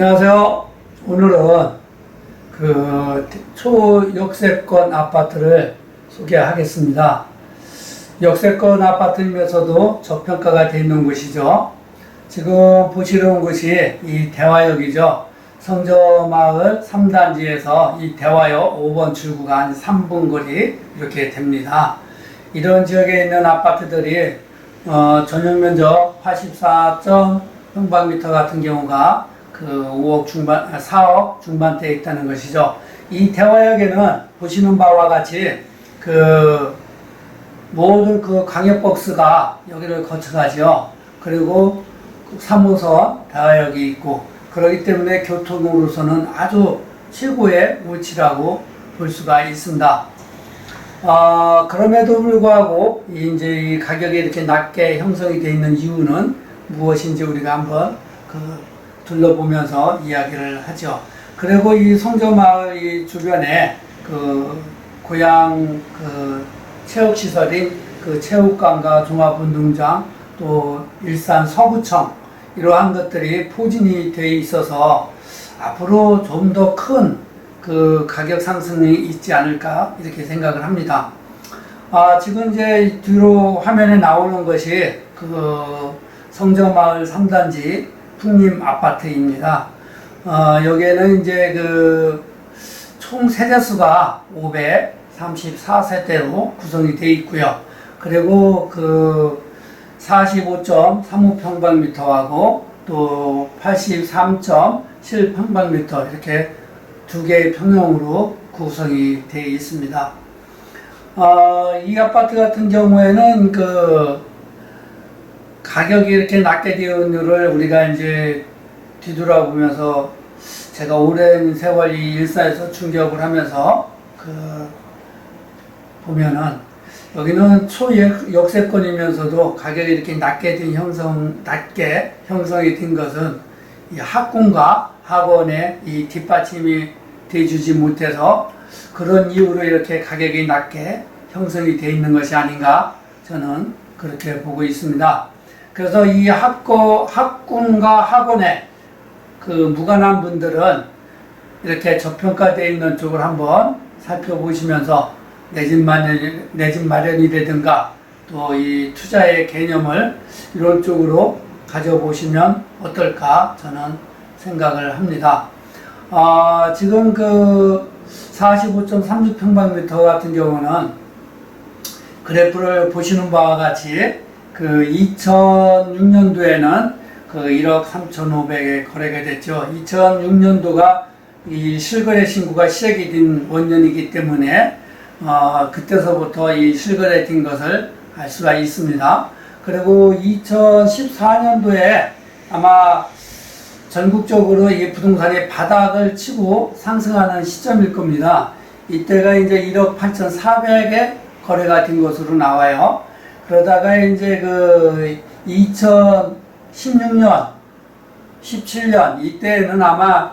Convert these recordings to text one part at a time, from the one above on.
안녕하세요. 오늘은 그 초역세권 아파트를 소개하겠습니다. 역세권 아파트이면서도 저평가가 되어 있는 곳이죠. 지금 보시는 곳이 이 대화역이죠. 성저마을 3단지에서 이 대화역 5번 출구가 한 3분 거리 이렇게 됩니다. 이런 지역에 있는 아파트들이 어, 전용 면적 84점 평방미터 같은 경우가 그 5억 중반, 아, 4억 중반대에 있다는 것이죠. 이 대화역에는 보시는 바와 같이 그 모든 그 광역버스가 여기를 거쳐가죠. 그리고 그 3호선 대화역이 있고 그렇기 때문에 교통으로서는 아주 최고의 위치라고 볼 수가 있습니다. 아, 그럼에도 불구하고 이 이제 이 가격이 이렇게 낮게 형성이 되어 있는 이유는 무엇인지 우리가 한번 그 둘러보면서 이야기를 하죠. 그리고 이 성저마을 이 주변에 그 고향 그 체육시설인 그 체육관과 종합운동장 또 일산 서구청 이러한 것들이 포진이 되어 있어서 앞으로 좀 더 큰 그 가격 상승이 있지 않을까 이렇게 생각을 합니다. 아, 지금 이제 뒤로 화면에 나오는 것이 그 성저마을 3단지 풍림 아파트입니다. 어, 여기에는 이제 그 총 세대수가 534세대로 구성이 되어 있고요. 그리고 그 45.35평방미터하고 또 83.7평방미터 이렇게 두 개의 평형으로 구성이 되어 있습니다. 어, 이 아파트 같은 경우에는 그 가격이 이렇게 낮게 되어 있는 를 우리가 이제 뒤돌아보면서 제가 오랜 세월 이 일사에서 충격을 하면서 그 보면은 여기는 초역세권이면서도 가격이 이렇게 낮게 된 형성, 낮게 형성이 된 것은 이 학군과 학원의 이 뒷받침이 돼주지 못해서 그런 이유로 이렇게 가격이 낮게 형성이 되어 있는 것이 아닌가 저는 그렇게 보고 있습니다. 그래서 이 학고, 학군과 학원에 그 무관한 분들은 이렇게 저평가되어 있는 쪽을 한번 살펴보시면서 내 집 마련, 마련이라든가 또 이 투자의 개념을 이런 쪽으로 가져보시면 어떨까 저는 생각을 합니다. 아, 지금 그 45.36평방미터 같은 경우는 그래프를 보시는 바와 같이 그 2006년도에는 그 1억 3,500에 거래가 됐죠. 2006년도가 이 실거래 신고가 시작이 된 원년이기 때문에 어, 그때서부터 이 실거래 된 것을 알 수가 있습니다. 그리고 2014년도에 아마 전국적으로 이 부동산이 바닥을 치고 상승하는 시점일 겁니다. 이때가 이제 1억 8,400에 거래가 된 것으로 나와요. 그러다가 이제 그 2016년, 17년 이때는 아마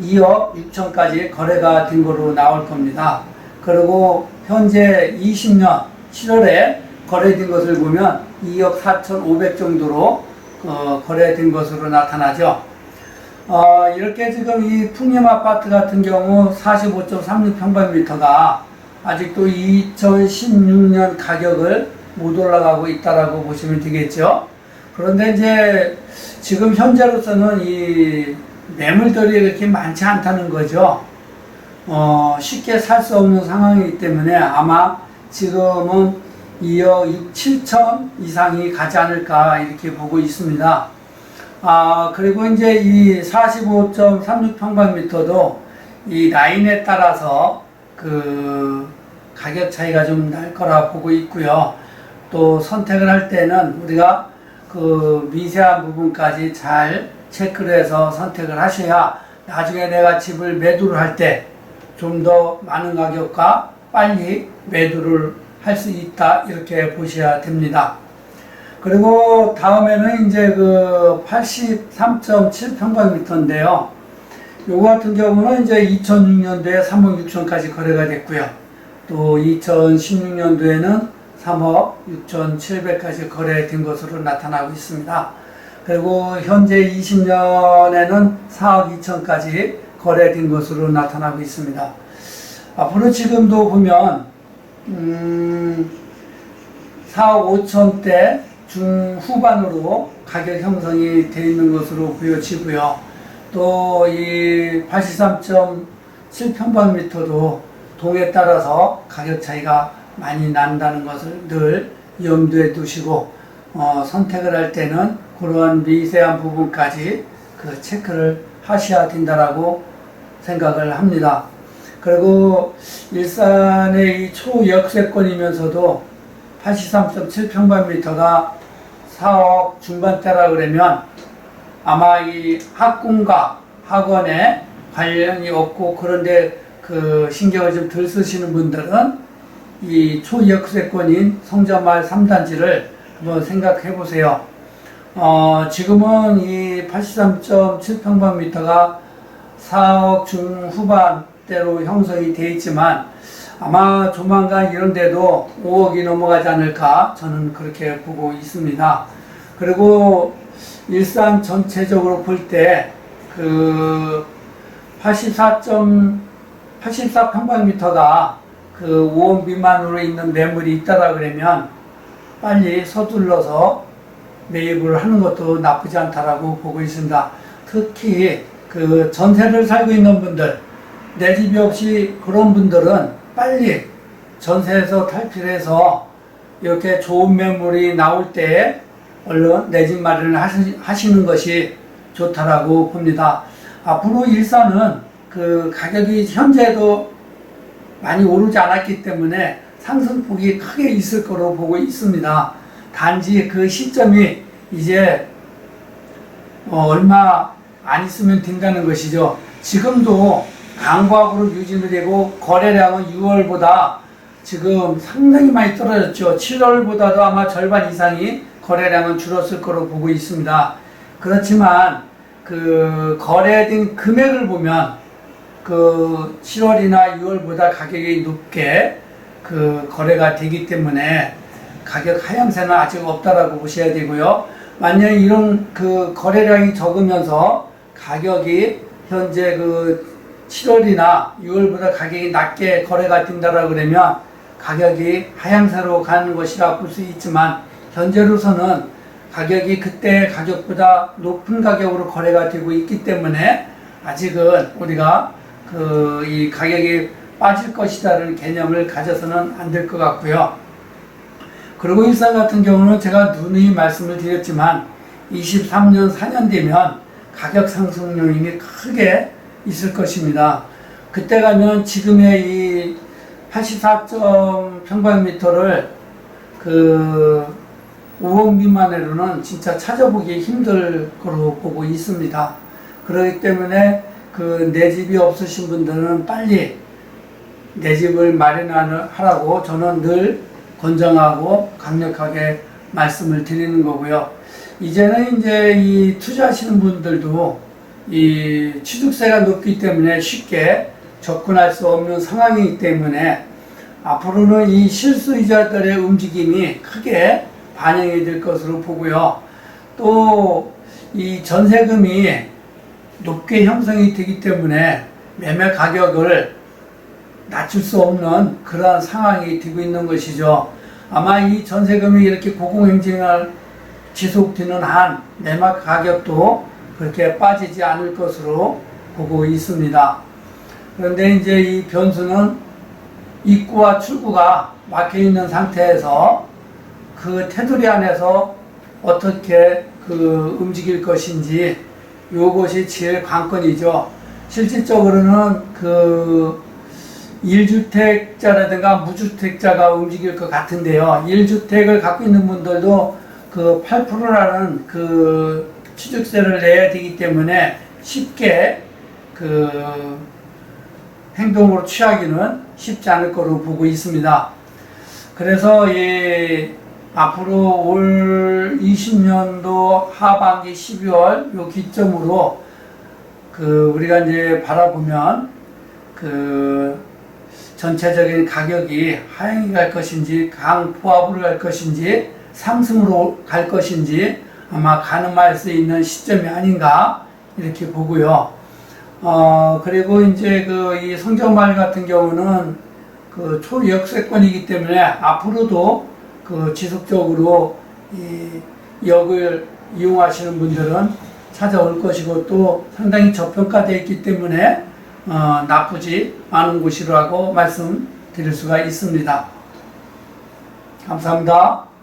2억 6천까지 거래가 된 거로 나올 겁니다. 그리고 현재 20년 7월에 거래된 것을 보면 2억 4,500 정도로 어, 거래된 것으로 나타나죠. 어, 이렇게 지금 이 풍림 아파트 같은 경우 45.36평방미터가 아직도 2016년 가격을 못 올라가고 있다라고 보시면 되겠죠. 그런데 이제 지금 현재로서는 이 매물들이 이렇게 많지 않다는 거죠. 어, 쉽게 살 수 없는 상황이기 때문에 아마 지금은 2억 6, 7천 이상이 가지 않을까 이렇게 보고 있습니다. 아, 그리고 이제 이 45.36평방미터도 이 라인에 따라서 그 가격 차이가 좀 날 거라 보고 있고요. 또 선택을 할 때는 우리가 그 미세한 부분까지 잘 체크를 해서 선택을 하셔야 나중에 내가 집을 매도를 할 때 좀 더 많은 가격과 빨리 매도를 할 수 있다 이렇게 보셔야 됩니다. 그리고 다음에는 이제 그 83.7평방미터인데요. 요거 같은 경우는 이제 2006년도에 3억 6천까지 거래가 됐고요. 또 2016년도에는 3억 6천 7백까지 거래된 것으로 나타나고 있습니다. 그리고 현재 20년에는 4억 2천까지 거래된 것으로 나타나고 있습니다. 앞으로 지금도 보면 음, 4억 5천대 중후반으로 가격 형성이 되어 있는 것으로 보여지고요. 또 이 83.7평방미터도 동에 따라서 가격 차이가 많이 난다는 것을 늘 염두에 두시고 어, 선택을 할 때는 그러한 미세한 부분까지 그 체크를 하셔야 된다라고 생각을 합니다. 그리고 일산의 이 초역세권이면서도 83.7평방미터가 4억 중반대라 그러면 아마 이 학군과 학원에 관련이 없고 그런데 그 신경을 좀 덜 쓰시는 분들은 이 초역세권인 성전마을 3단지를 한번 생각해 보세요. 어, 지금은 이 83.7평방미터가 4억 중후반대로 형성이 되어 있지만 아마 조만간 이런 데도 5억이 넘어가지 않을까 저는 그렇게 보고 있습니다. 그리고 일산 전체적으로 볼 때 그 84. 84평방미터가 그 5억 미만으로 있는 매물이 있다라 그러면 빨리 서둘러서 매입을 하는 것도 나쁘지 않다라고 보고 있습니다. 특히 그 전세를 살고 있는 분들, 내 집이 없이 그런 분들은 빨리 전세에서 탈피해서 이렇게 좋은 매물이 나올 때 얼른 내 집 마련을 하시, 하시는 것이 좋다라고 봅니다. 앞으로 일산은 그 가격이 현재도 많이 오르지 않았기 때문에 상승폭이 크게 있을 거로 보고 있습니다. 단지 그 시점이 이제 어, 얼마 안 있으면 된다는 것이죠. 지금도 강보학으로 유지는 되고 거래량은 6월보다 지금 상당히 많이 떨어졌죠. 7월보다도 아마 절반 이상이 거래량은 줄었을 거로 보고 있습니다. 그렇지만 그 거래된 금액을 보면 그 7월이나 6월보다 가격이 높게 그 거래가 되기 때문에 가격 하향세는 아직 없다라고 보셔야 되고요. 만약 이런 그 거래량이 적으면서 가격이 현재 그 7월이나 6월보다 가격이 낮게 거래가 된다라 그러면 가격이 하향세로 가는 것이라 볼 수 있지만 현재로서는 가격이 그때 가격보다 높은 가격으로 거래가 되고 있기 때문에 아직은 우리가 그 이 가격이 빠질 것이다라는 개념을 가져서는 안 될 것 같고요. 그리고 일산 같은 경우는 제가 누누이 말씀을 드렸지만 23년 4년 되면 가격 상승 요인이 크게 있을 것입니다. 그때 가면 지금의 이 84점 평방미터를 그 5억 미만으로는 진짜 찾아보기 힘들 거로 보고 있습니다. 그렇기 때문에 그 내 집이 없으신 분들은 빨리 내 집을 마련하라고 저는 늘 권장하고 강력하게 말씀을 드리는 거고요. 이제는 이제 이 투자하시는 분들도 이 취득세가 높기 때문에 쉽게 접근할 수 없는 상황이기 때문에 앞으로는 이 실수이자들의 움직임이 크게 반영이 될 것으로 보고요. 또 이 전세금이 높게 형성이 되기 때문에 매매 가격을 낮출 수 없는 그러한 상황이 되고 있는 것이죠. 아마 이 전세금이 이렇게 고공행진을 지속되는 한 매매 가격도 그렇게 빠지지 않을 것으로 보고 있습니다. 그런데 이제 이 변수는 입구와 출구가 막혀 있는 상태에서 그 테두리 안에서 어떻게 그 움직일 것인지 요것이 제일 관건이죠. 실질적으로는 그 1주택자라든가 무주택자가 움직일 것 같은데요. 1주택을 갖고 있는 분들도 그 8%라는 그 취득세를 내야 되기 때문에 쉽게 그 행동으로 취하기는 쉽지 않을 거로 보고 있습니다. 그래서 이 앞으로 올 20년도 하반기 12월 요 기점으로 그 우리가 이제 바라보면 그 전체적인 가격이 하향이 갈 것인지 강포합으로 갈 것인지 상승으로 갈 것인지 아마 가늠할 수 있는 시점이 아닌가 이렇게 보고요. 어, 그리고 이제 그 이 성전마을 같은 경우는 그 초역세권이기 때문에 앞으로도 그 지속적으로 이 역을 이용하시는 분들은 찾아올 것이고 또 상당히 저평가되어 있기 때문에 어, 나쁘지 않은 곳이라고 말씀드릴 수가 있습니다. 감사합니다.